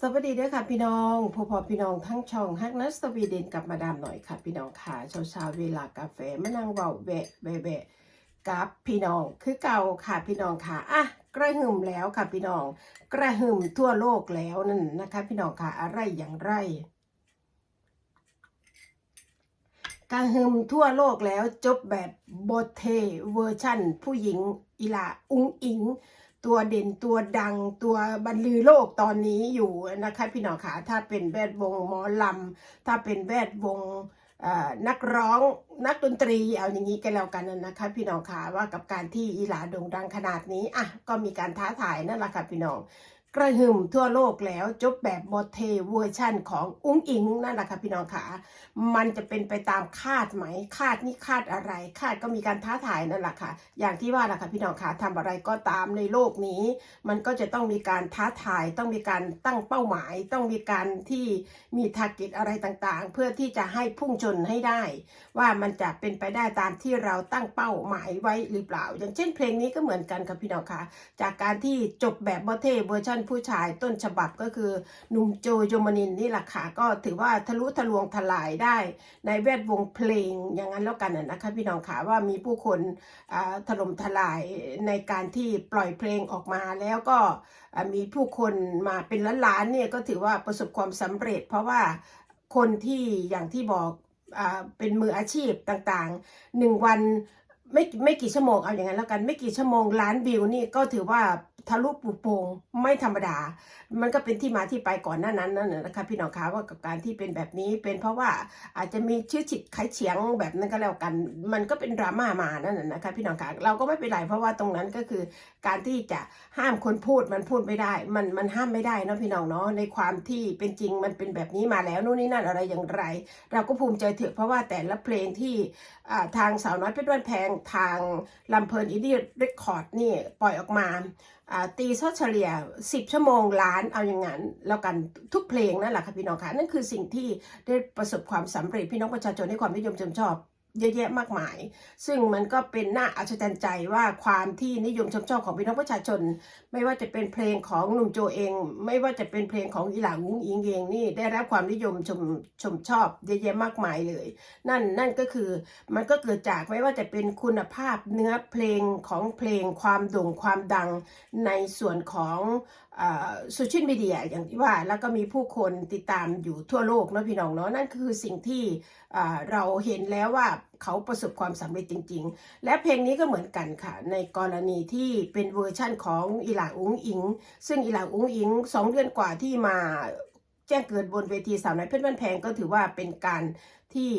สวัสดีด้วยค่ะพี่น้องพอพอพี่น้องทั้งช่องฮักนัสสวีเดนกับมาดามหน่อยค่ะ พี่น้องค่ะเช้าเช้าๆเวลากาแฟมานั่งเบาแวะแวะแวะกับพี่น้องคือเก่าค่ะพี่น้องค่ะอะกระหึ่มแล้วค่ะพี่น้อง กระหึ่มทั่วโลกแล้วนั่นนะคะ พี่น้องค่ะอะไรอย่างไรกระหึ่มทั่วโลกแล้วจบแบบโบเทเวอร์ชั่น ผู้หญิงอิลาอุงอิง ตัวเด่นตัวดังตัวบรรลือโลกตอนนี้อยู่นะคะพี่น้องขาถ้าเป็นแวดวงหมอลำถ้าเป็นแวดวงนักร้องนักดนตรีเอาอย่างนี้กันแล้วกันนะคะพี่น้องค่ะว่ากับการที่อีหลาโด่งดังขนาดนี้อะก็มีการท้าทายนั่นแหละค่ะพี่น้อง กระหึ่มทั่วโลกแล้วจบแบบโมเทเวอร์ชั่นของอุ้งอิงนั่นแหละค่ะพี่น้องค่ะมันจะเป็นไปตามคาดไหมคาดนี่คาดอะไร คาดก็มีการท้าทายนั่นแหละค่ะ อย่างที่ว่าแหละค่ะพี่น้องค่ะทำอะไรก็ตามในโลกนี้ มันก็จะต้องมีการท้าทาย ต้องมีการตั้งเป้าหมาย ต้องมีการที่มีทาร์เก็ตอะไรต่างๆ เพื่อที่จะให้พุ่งชนให้ได้ ว่ามันจะเป็นไปได้ตามที่เราตั้งเป้าหมายไว้หรือเปล่า อย่างเช่นเพลงนี้ก็เหมือนกันค่ะพี่น้องค่ะจากการที่จบแบบโมเทเวอร์ชันผู้ชายต้นฉบับก็คือหนุ่มโจโยมานินนี่แหละค่ะก็ถือว่าทะลุทะลวงทลายได้ ในแวดวงเพลงอย่างนั้นแล้วกันนะคะพี่น้องค่ะว่ามีผู้คนอ่าถล่มทลายในการที่ปล่อยเพลงออกมาแล้วก็มีผู้คนมาเป็นล้านๆเนี่ยก็ถือว่าประสบความสำเร็จ เพราะว่าคนที่อย่างที่บอกอ่าเป็นมืออาชีพต่างๆหนึ่งวันไม่ไม่กี่ชั่วโมงเอาอย่างนั้นแล้วกันไม่กี่ชั่วโมงล้านวิวนี่ก็ถือว่า ทะลุปุโปงไม่ธรรมดา มันก็เป็นที่มาที่ไปก่อนหน้านั้นนั่นแหละนะคะพี่น้องคะว่ากับการที่เป็นแบบนี้เป็นเพราะว่าอาจจะมีชื่อฉิดไขเฉียงแบบนั้นก็แล้วกัน มันก็เป็นดราม่ามานั่นนะนะคะพี่น้องคะเราก็ไม่เป็นไรเพราะว่าตรงนั้นก็คือการที่จะห้ามคนพูดมันพูดไม่ได้ มันมันห้ามไม่ได้นะพี่น้องเนาะในความที่เป็นจริงมันเป็นแบบนี้มาแล้วนู่นนี่นั่นอะไรอย่างไร เราก็ภูมิใจเถอะเพราะว่าแต่ละเพลงที่ทางสาวน้อยเพชรบ้านแพงทางลำเพลินอินดี้เรคคอร์ดนี่ปล่อยออกมาตีซเฉลี่ย 10 ชั่วโมงล้านเอาอย่างนั้นแล้วกันทุกเพลงนั่นแหละค่ะพี่น้องค่ะนั่นคือสิ่งที่ได้ประสบความสำเร็จพี่น้องประชาชนให้ความนิยมชมชอบ เยอะแยะมากมาย ซึ่งมันก็เป็นหน่าอัศจรรย์ใจว่าความที่นิยมชมชอบของพี่น้องประชาชน ไม่ว่าจะเป็นเพลงของหนุ่มโจเอง ไม่ว่าจะเป็นเพลงของอีหลาวุ้งอิงเองนี่ได้รับความนิยมชมชมชอบเยอะแยะมากมายเลย นั่นนั่นก็คือมันก็เกิดจากไม่ว่าจะเป็นคุณภาพเนื้อเพลงของเพลงความโด่งความดังในส่วนของโซเชียลมีเดียอย่างที่ว่าแล้วก็มีผู้คนติดตามอยู่ทั่วโลกนะพี่น้องเนาะนั่นคือสิ่งที่เราเห็นแล้วว่า เขาประสบความสำเร็จจริง ๆ และเพลงนี้ก็เหมือนกันค่ะ ในกรณีที่เป็นเวอร์ชั่นของอีหลาอุ้งอิง ซึ่งอีหลาอุ้งอิงสองเดือนกว่าที่มาแจ้งเกิดบนเวทีสาวน้อยเพชรบ้านแพงก็ถือว่าเป็นการที่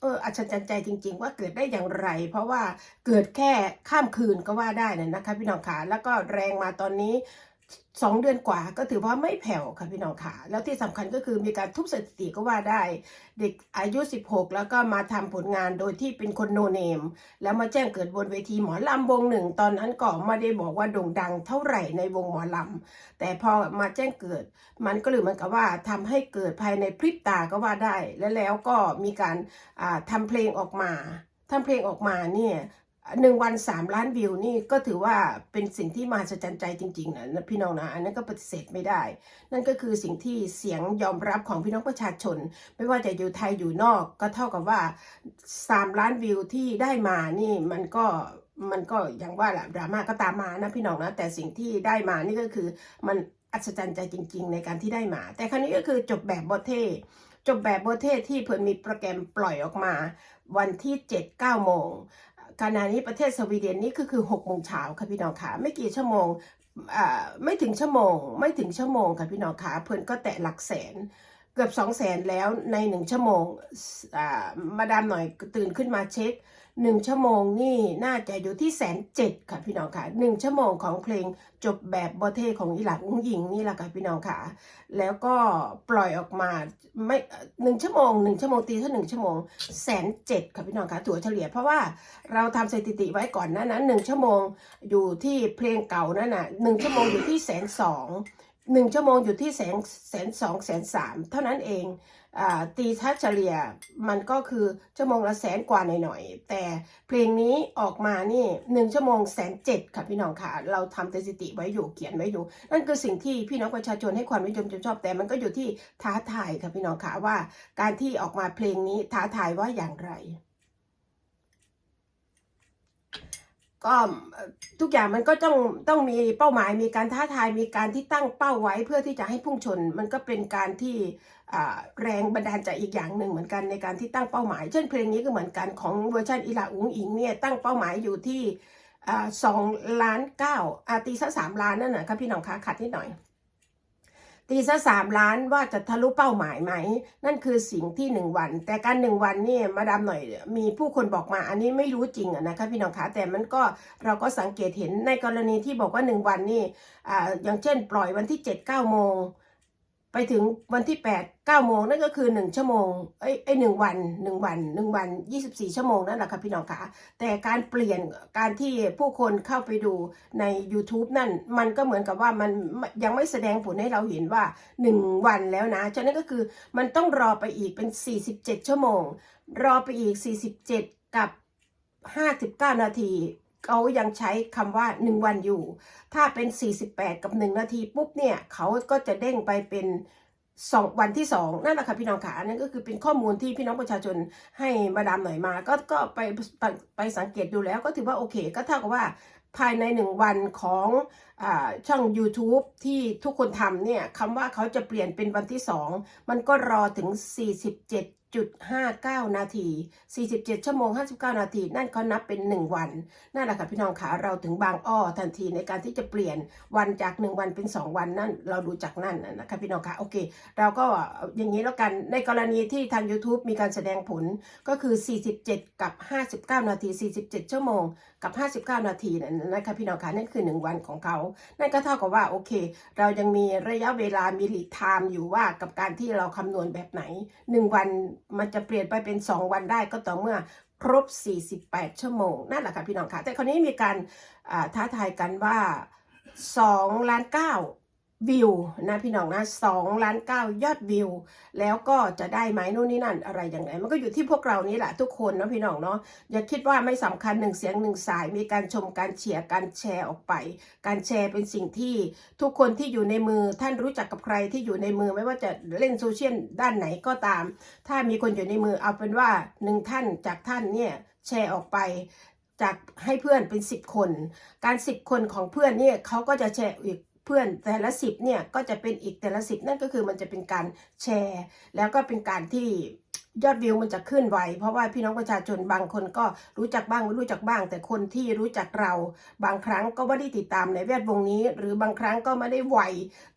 เอออัศจรรย์ใจจริง ๆ ว่าเกิดได้อย่างไร เพราะว่าเกิดแค่ข้ามคืนก็ว่าได้นะนะคะพี่น้องขาแล้วก็แรงมาตอนนี้ สองเดือนกว่าก็ถือว่าไม่แผ่วค่ะพี่น้องค่ะ แล้วที่สำคัญก็คือมีการทุบสถิติก็ว่าได้ เด็กอายุ 16 แล้วก็มาทำผลงานโดยที่เป็นคนโนเนม แล้วมาแจ้งเกิดบนเวทีหมอลำวงหนึ่ง ตอนนั้นก็ไม่ได้บอกว่าโด่งดังเท่าไหร่ในวงหมอลำแต่พอมาแจ้งเกิด มันก็เลยเหมือนกับว่าทำให้เกิดภายในพริบตาก็ว่าได้ และแล้วก็มีการอ่าทำเพลงออกมาทำเพลงออกมาเนี่ย หนึ่งวันสามล้านวิวนี่ก็ถือว่าเป็นสิ่งที่มหัศจรรย์ใจจริงๆนะพี่น้องนะอันนั้นก็ปฏิเสธไม่ได้ นั่นก็คือสิ่งที่เสียงยอมรับของพี่น้องประชาชน ไม่ว่าจะอยู่ไทยอยู่นอก ก็เท่ากับว่าสามล้านวิวที่ได้มานี่มันก็มันก็อย่างว่าแหละดราม่าก็ตามมานะพี่น้องนะแต่สิ่งที่ได้มานี่ก็คือมันอัศจรรย์ใจจริง ๆ ในการที่ได้มา แต่ครั้นี้ก็คือจบแบบโบเทจบแบบโบเทที่เพิ่นมีโปรแกรมปล่อยออกมา วันที่ 7 9โมง ขณะนี้ประเทศสวีเดนนี่ก็คือ6โมงเช้าค่ะพี่น้องค่ะไม่กี่ชั่วโมงอ่าไม่ถึงชั่วโมง ไม่ถึงชั่วโมงค่ะพี่น้องค่ะเพิ่นก็แตะหลักแสน เกือบ2 0 0แสนแล้วในหนึ่งชั่วโมงอ่ามาดามหน่อยตื่นขึ้นมาเช็คหนึ่งชั่วโมงนี่น่าจะอยู่ที่แสนเจ็ดค่ะพี่น้องค่ะหนึ่งชั่วโมงของเพลงจบแบบบอเทของอีหลักอุ้งหญิงนี่แหละค่ะพี่น้องค่ะ แล้วก็ปล่อยออกมาไม่หนึ่งชั่วโมงหนึ่งชั่วโมงตีเท่าหนึ่งชั่วโมงแสนเจ็ดค่ะพี่น้องค่ะถั่วเฉลี่ยเพราะว่าเราทำสถิติไว้ก่อนนั้นนั้นหนึ่งชั่วโมงอยู่ที่เพลงเก่านั่นน่ะหนึ่งชั่วโมงอยู่ที่แสนสอง หนึ่งชั่วโมงอยู่ที่แสนแสนสองแสนสามเท่านั้นเองอาตีทัเฉลี่ยมันก็คือชั่วโมงละแสนกว่าหน่อยๆ แต่เพลงนี้ออกมานี่หนึ่งชั่วโมงแสนเจ็ดค่ะพี่น้องค่ะ เราทำสถิติไว้อยู่เขียนไว้อยู่ นั่นคือสิ่งที่พี่น้องประชาชนให้ความนิยมชมชอบ แต่มันก็อยู่ที่ท้าทายค่ะพี่น้องค่ะว่า การที่ออกมาเพลงนี้ท้าทายว่าอย่างไร ก็ทุกอย่างมันก็ต้องต้องมีเป้าหมายมีการท้าทายมีการที่ตั้งเป้าไว้เพื่อที่จะให้พุ่งชน มันก็เป็นการที่แรงบันดาลใจอีกอย่างหนึ่งเหมือนกันในการที่ตั้งเป้าหมาย เช่นเพลงนี้ก็เหมือนกันของเวอร์ชันอิลาอุงอิงเนี่ยตั้งเป้าหมายอยู่ที่สองล้านเก้าอาตีซะสามล้านนั่นนะครับพี่น้องคะขัดนิดหน่อย ตีซะสามล้านว่าจะทะลุเป้าหมายไหม นั่นคือสิ่งที่หนึ่งวัน แต่การหนึ่งวันนี่มาดามหน่อยมีผู้คนบอกมาอันนี้ไม่รู้จริงอะนะคะพี่น้องคะแต่มันก็เราก็สังเกตเห็นในกรณีที่บอกว่าหนึ่งวันนี่อ่าอย่างเช่น ปล่อยวันที่เจ็ดเก้าโมง ไปถึงวันที่แปดเก้าโมงนั่นก็คือหนึ่งชั่วโมงเอ้ไอ้หนึ่งวันหนึ่งวันหนึ่งวันยี่สิบสี่ชั่วโมงนั่นแหละค่ะพี่น้องคะแต่การเปลี่ยนการที่ผู้คนเข้าไปดูใน YouTube นั่น มันก็เหมือนกับว่ามันยังไม่แสดงผลให้เราเห็นว่าหนึ่งวันแล้วนะ ฉะนั้นก็คือมันต้องรอไปอีกเป็น47ชั่วโมง รอไปอีก47กับ59นาที เขายังใช้คำว่า 1 วันอยู่ ถ้าเป็น 48 กับ 1 นาทีปุ๊บเนี่ยเขาก็จะเด้งไปเป็นสองวันที่2นั่นแหละค่ะพี่น้องขาอันนั้นก็คือเป็นข้อมูลที่พี่น้องประชาชนให้มาดามหน่อยมา ก็ก็ไปไปไปสังเกตดูแล้วก็ถือว่าโอเค ก็เท่ากับว่าภายใน1วันของอช่อง YouTube ที่ทุกคนทำเนี่ยคำว่าเขาจะเปลี่ยนเป็นวันที่2มันก็รอถึง 47.59 นาที 47 ชั่วโมง 59 นาที นั่นเขานับเป็น 1 วัน นั่นแหละค่ะพี่น้องขาเราถึงบางอ้อทันทีในการที่จะเปลี่ยนวันจาก 1 วันเป็น 2 วันนั่นเราดูจากนั่นนะนะคะพี่น้องคะโอเค เราก็อย่างนี้แล้วกันในกรณีที่ทาง YouTube มีการแสดงผลก็คือ 47 กับ 59 นาที 47 ชั่วโมง กับ 59 นาทีนั่นนะคะพี่น้องคะนั่นคือ 1 วันของเขา นั่นก็เท่ากับว่าโอเค เรายังมีระยะเวลามีลีดไทม์อยู่ว่ากับการที่เราคำนวณแบบไหน 1 วันมันจะเปลี่ยนไปเป็น 2 วันได้ก็ต่อเมื่อครบ 48 ชั่วโมง นั่นแหละค่ะพี่น้องค่ะแต่คราวนี้มีการท้าทายกันว่า2ล้าน9 วิวนะพี่น้องนะ2ล้าน9ยอดวิว แล้วก็จะได้ไหมนู่นนี่นั่นอะไรอย่างไรมันก็อยู่ที่พวกเรานี่แหละทุกคนนะพี่น้องเนาะอย่าคิดว่าไม่สำคัญหนึ่งเสียงหนึ่งสาย มีการชมการเชียร์การแชร์ออกไป การแชร์เป็นสิ่งที่ทุกคนที่อยู่ในมือท่านรู้จักกับใครที่อยู่ในมือไม่ว่าจะเล่นโซเชียลด้านไหนก็ตาม ถ้ามีคนอยู่ในมือเอาเป็นว่าหนึ่งท่านจากท่านเนี่ยแชร์ออกไปจากให้เพื่อนเป็น 10 คน การ 10 คนของเพื่อนเนี่ยเขาก็จะแชร์อีก เพื่อนแต่ละสิบเนี่ยก็จะเป็นอีกแต่ละสิบนั่นก็คือมันจะเป็นการแชร์ แล้วก็เป็นการที่ยอดวิวมันจะขึ้นไวเพราะว่าพี่น้องประชาชนบางคนก็รู้จักบ้างไม่รู้จักบ้าง แต่คนที่รู้จักเรา บางครั้งก็ไม่ได้ติดตามในแวดวงนี้ หรือบางครั้งก็ไม่ได้ไว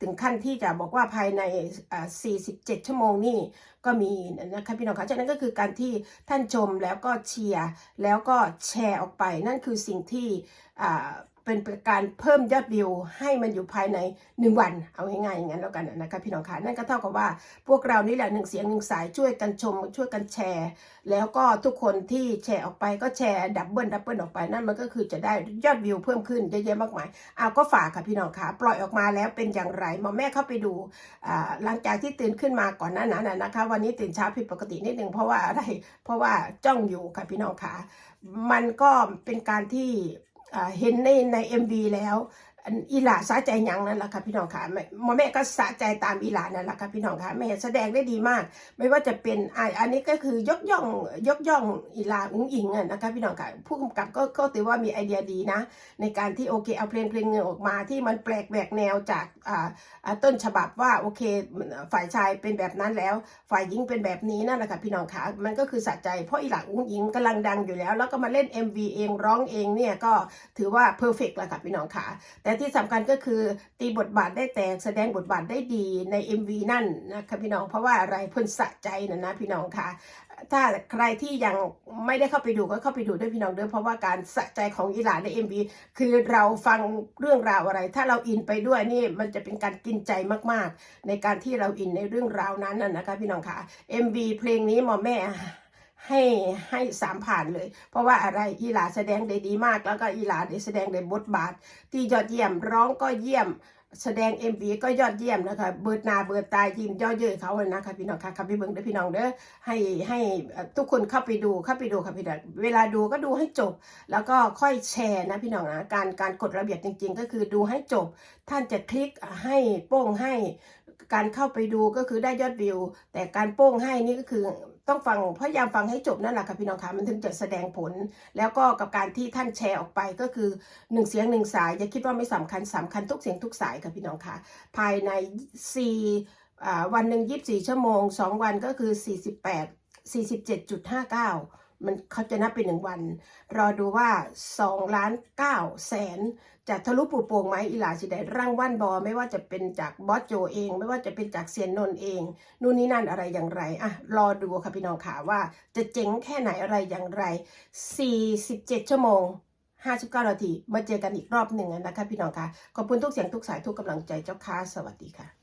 ถึงขั้นที่จะบอกว่าภายในอ่า47 ชั่วโมงนี่ก็มีนะคะพี่น้องคะฉะนั้นก็คือการที่ท่านชมแล้วก็เชียร์แล้วก็แชร์ออกไป นั่นคือสิ่งที่อ่า เป็นการเพิ่มยอดวิวให้มันอยู่ภายใน 1 วัน เอาง่ายๆอย่างนั้นแล้วกันนะคะพี่น้องคะนั่นก็เท่ากับว่าพวกเรานี่แหละหนึ่งเสียงหนึ่งสายช่วยกันชมช่วยกันแชร์ แล้วก็ทุกคนที่แชร์ออกไปก็แชร์ดับเบิลดับเบิลออกไปนั่นมันก็คือจะได้ยอดวิวเพิ่มขึ้นเยอะแยะมากมายเอาก็ฝากค่ะพี่น้องคะปล่อยออกมาแล้วเป็นอย่างไรหมอแม่เข้าไปดูหลังจากที่ตื่นขึ้นมาก่อนหน้านั้นนะคะ วันนี้ตื่นเช้าผิดปกตินิดนึงเพราะว่าอะไรเพราะว่าจ้องอยู่ค่ะพี่น้องคะมันก็เป็นการที่ เห็นในใน MV แล้ว อีหลาสะใจยังนั่นแหละค่ะพี่น้องค่ะแม่หมอแม่ก็สะใจตามอีหลานั่นแหละค่ะพี่น้องค่ะแม่แสดงได้ดีมาก ไม่ว่าจะเป็นอ่าอันนี้ก็คือยกย่องยกย่องอีหลาอุ้งอิงอะนะคะพี่น้องค่ะผู้กำกับก็ก็ถือว่ามีไอเดียดีนะ ในการที่โอเคเอาเพลงเพลงหนึ่งออกมาที่มันแปลกแหวกแนวจากอ่าต้นฉบับว่าโอเคฝ่ายชายเป็นแบบนั้นแล้ว ฝ่ายหญิงเป็นแบบนี้นั่นแหละค่ะพี่น้องค่ะมันก็คือสะใจเพราะอีหลาอุ้งอิงกำลังดังอยู่แล้ว แล้วก็มาเล่น MV เองร้องเองเนี่ยก็ถือว่าเพอร์เฟกต์ล้วค่ะพี่น้องค่ะแแต่ที่สำคัญก็คือตีบทบาทได้แต่แสดงบทบาทได้ดีใน MV นั่นนะคะพี่น้องเพราะว่าอะไรเพิ่นสะใจนะนะพี่น้องค่ะ ถ้าใครที่ยังไม่ได้เข้าไปดูก็เข้าไปดูด้วยพี่น้องด้วยเพราะว่าการสะใจของอีหลานใน MV คือเราฟังเรื่องราวอะไร ถ้าเราอินไปด้วยนี่มันจะเป็นการกินใจมากๆ ในการที่เราอินในเรื่องราวนั้นน่ะนะคะพี่น้องค่ะ MV เพลงนี้หมอแม่ ให้ให้สามผ่านเลย เพราะว่าอะไรอีหลาแสดงได้ดีมาก แล้วก็อีหลาได้แสดงได้บทบาท ที่ยอดเยี่ยมร้องก็เยี่ยม แสดง MV ก็ยอดเยี่ยมนะคะ เบิดนาเบิดตายยิ้มย่อเย้ยเขาเลยนะคะพี่น้องค่ะครับพี่เบิ้งเด้อพี่น้องเด้อให้ให้ทุกคนเข้าไปดูเข้าไปดูค่ะพี่น้องเวลาดูก็ดูให้จบ แล้วก็ค่อยแชร์นะพี่น้องนะการการกฎระเบียบจริง ๆ ก็คือดูให้จบ ท่านจะคลิกให้โป้งให้การเข้าไปดูก็คือได้ยอดวิว แต่การโป้งให้นี่ก็คือ ต้องฟังพยายามฟังให้จบนั่นแหละค่ะพี่น้องคะมันถึงจะแสดงผล แล้วก็กับการที่ท่านแชร์ออกไปก็คือหนึ่งเสียงหนึ่งสายอย่าคิดว่าไม่สำคัญสำคัญทุกเสียงทุกสายค่ะพี่น้องคะภายใน4อ่วันหนึ่ง24 ชั่วโมง 2 วันก็คือ 48 47.59 มันเขาจะนับเป็นหนึ่งวัน รอดูว่า2ล้าน9แสนจะทะลุปูโป่งไหมอีหลาสิได้ร่างว่านบอไม่ว่าจะเป็นจากบอสโจเอง ไม่ว่าจะเป็นจากเซียนนนเอง นู่นนี่นั่นอะไรอย่างไรอะรอดูค่ะพี่น้องค่ะว่าจะเจ๋งแค่ไหนอะไรอย่างไร 47 ชั่วโมง 59 นาทีมาเจอกันอีกรอบหนึ่งนะคะพี่น้องค่ะขอบคุณทุกเสียงทุกสายทุกกำลังใจเจ้าค่ะสวัสดีค่ะ